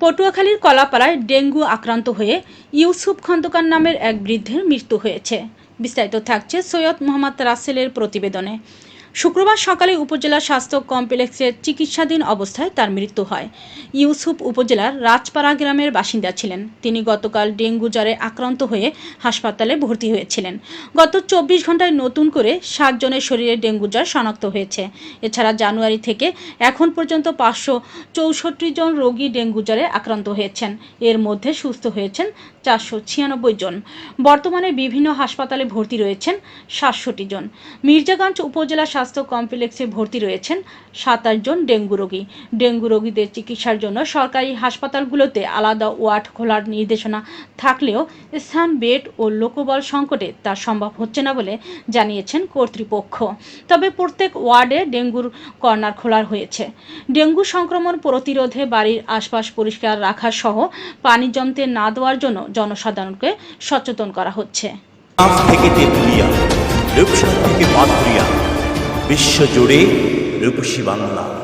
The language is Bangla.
পটুয়াখালীর কলাপাড়ায় ডেঙ্গু আক্রান্ত হয়ে ইউসুফ খন্দকার নামের এক বৃদ্ধের মৃত্যু হয়েছে। বিস্তারিত থাকছে সৈয়দ মোহাম্মদ রাসেলের প্রতিবেদনে। শুক্রবার সকালে উপজেলা স্বাস্থ্য কমপ্লেক্সে চিকিৎসাধীন অবস্থায় তার মৃত্যু হয়। ইউসুফ উপজেলার রাজপাড়া গ্রামের বাসিন্দা ছিলেন। তিনি গতকাল ডেঙ্গু জ্বরে আক্রান্ত হয়ে হাসপাতালে ভর্তি হয়েছিলেন। গত চব্বিশ ঘন্টায় নতুন করে সাতজনের শরীরে ডেঙ্গু জ্বর শনাক্ত হয়েছে। এছাড়া জানুয়ারি থেকে এখন পর্যন্ত পাঁচশো চৌষট্টি জন রোগী ডেঙ্গু জ্বরে আক্রান্ত হয়েছেন। এর মধ্যে সুস্থ হয়েছেন চারশো ছিয়ানব্বই জন। বর্তমানে বিভিন্ন হাসপাতালে ভর্তি রয়েছেন সাতষট্টি জন। মির্জাগঞ্জ উপজেলা স্বাস্থ্য কমপ্লেক্সে ভর্তি রয়েছেন সাতাশ জন ডেঙ্গু রোগী। ডেঙ্গু রোগীদের চিকিৎসার জন্য সরকারি হাসপাতালগুলোতে আলাদা ওয়ার্ড খোলার নির্দেশনা থাকলেও স্থান, বেড ও লোকবল সংকটে তা সম্ভব হচ্ছে না বলে জানিয়েছেন কর্তৃপক্ষ। তবে প্রত্যেক ওয়ার্ডে ডেঙ্গুর কর্নার খোলা হয়েছে। ডেঙ্গু সংক্রমণ প্রতিরোধে বাড়ির আশপাশ পরিষ্কার রাখা সহ পানি জমতে না দেওয়ার জন্য জনসাধারণকে সচেতন করা হচ্ছে। বিশ্বজুড়ে রূপসী বাংলা।